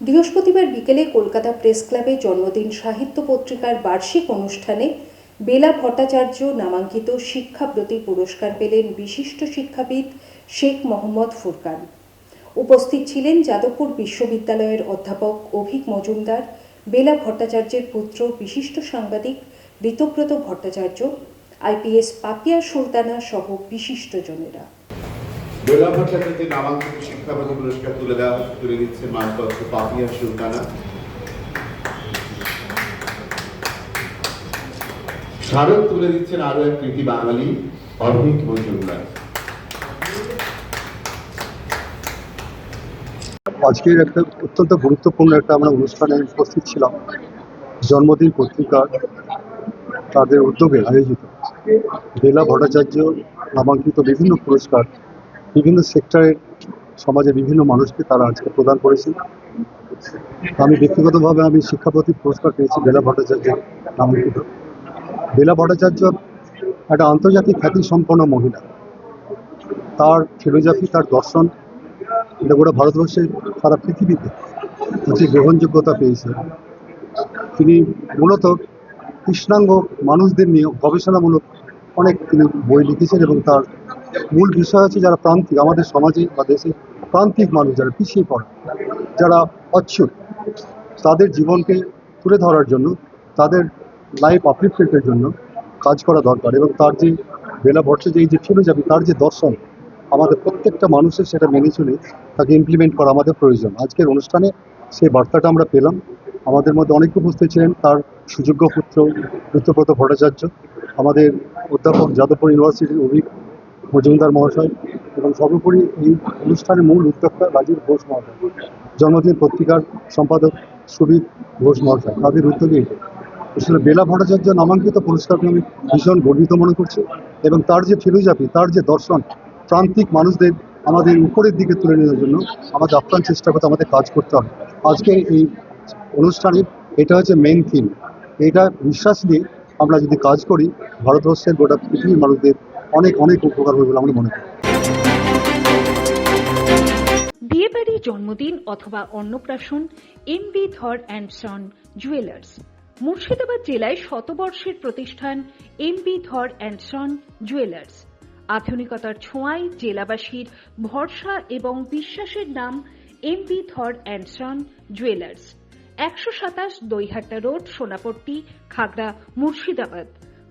বৃহস্পতিবার বিকেলে কলকাতা প্রেস ক্লাবে জন্মদিন সাহিত্য পত্রিকার বার্ষিক অনুষ্ঠানে বেলা ভট্টাচার্য নামাঙ্কিত শিক্ষাব্রতী পুরস্কার পেলেন বিশিষ্ট শিক্ষাবিদ শেখ মোহাম্মদ ফুরকান। উপস্থিত ছিলেন যাদবপুর বিশ্ববিদ্যালয়ের অধ্যাপক অভিক মজুমদার, বেলা ভট্টাচার্যের পুত্র বিশিষ্ট সাংবাদিক ঋতব্রত ভট্টাচার্য, আইপিএস পাপিয়া সুলতানা সহ বিশিষ্টজনেরা। বেলা ভট্টাচার্যের নামাঙ্কিত শিক্ষাপতি পুরস্কার তুলে দেওয়া, তুলে দিচ্ছে মানপত্র পাপিয়া সুলতানা। স্মারক তুলে দিচ্ছেন আরও এক কৃতি বাঙালি অভিক মজুমদার। আজকের একটা অত্যন্ত গুরুত্বপূর্ণ একটা আমরা অনুষ্ঠানে উপস্থিত ছিলাম। জন্মদিন পত্রিকার তাদের উদ্যোগে আয়োজিত। বেলা ভট্টাচার্য নামাঙ্কিত বিভিন্ন পুরস্কার বিভিন্ন সেক্টরের সমাজের বিভিন্ন মানুষকে তারা আজকে প্রদান করেছেন আমি ব্যক্তিগতভাবে আমি শিক্ষাপতি পুরস্কার পেয়েছি বেলা ভট্টাচার্য নামাঙ্কিত বেলা ভট্টাচার্য একটা আন্তর্জাতিক খ্যাতি সম্পন্ন মহিলা। তার ফিলোজফি তার দর্শন, এটা গোটা ভারতবর্ষে, সারা পৃথিবীতে হচ্ছে গ্রহণযোগ্যতা পেয়েছে। তিনি মূলত কৃষ্ণাঙ্গ মানুষদের নিয়ে গবেষণামূলক অনেক তিনি বই লিখেছেন এবং তার মূল বিষয় হচ্ছে যারা প্রান্তিক, আমাদের সমাজে বা দেশে প্রান্তিক মানুষ যারা পিছিয়ে পড়ে, যারা অচ্ছুত, তাদের জীবনকে তুলে ধরার জন্য, তাদের লাইফ আপলিফমেন্টের জন্য কাজ করা দরকার এবং তার যে বেলা ভট্টাচার্য এই যে ফিলোজফি তার যে দর্শন আমাদের প্রত্যেকটা মানুষের সেটা মেনে চলে তাকে ইমপ্লিমেন্ট করা আমাদের প্রয়োজন। আজকের অনুষ্ঠানে সেই বার্তাটা আমরা পেলাম। আমাদের মধ্যে অনেকে উপস্থিত ছিলেন তার সুযোগ্য পুত্র ঋতব্রত ভট্টাচার্য, আমাদের অধ্যাপক যাদবপুর ইউনিভার্সিটির অভিক মজুমদার মহাশয় এবং সর্বোপরি এই অনুষ্ঠানের মূল উদ্যোক্তা রাজীব ঘোষ মহাশয়। জন্মদিন পত্রিকার সম্পাদক সুবীর ঘোষ মহাশয়। তাদের উদ্যোগে আসলে বেলা ভট্টাচার্য নামাঙ্কিত পুরস্কারকে আমি ভীষণ গর্বিত মনে করছি এবং তার যে ফিলোজফি, তার যে দর্শন, প্রান্তিক মানুষদের আমাদের উপরের দিকে তুলে নেওয়ার জন্য আমাদের আপ্রাণ চেষ্টা করতে আমাদের কাজ করতে হবে। আজকে এই অনুষ্ঠানের এটা হচ্ছে মেন থিম এটা বিশ্বাস নিয়ে আমরা যদি কাজ করি, ভারতবর্ষের গোটা পৃথিবীর মানুষদের অনেক অনেক উপকার হবে বলে আমরা মনে করি। বিয়েবাড়ি জন্মদিন অথবা অন্নপ্রাশন M B Dhar and son jewellers. Murshidabad জেলায় শতবর্ষের প্রতিষ্ঠান M B Dhar and son jewellers. আধুনিকতার ছোঁয়ায় জেলাবাসীর ভরসা এবং বিশ্বাসের নাম M B Dhar and son jewellers. একশো সাতাশ Daihatta road, Sonapatti, Khagra, Murshidabad.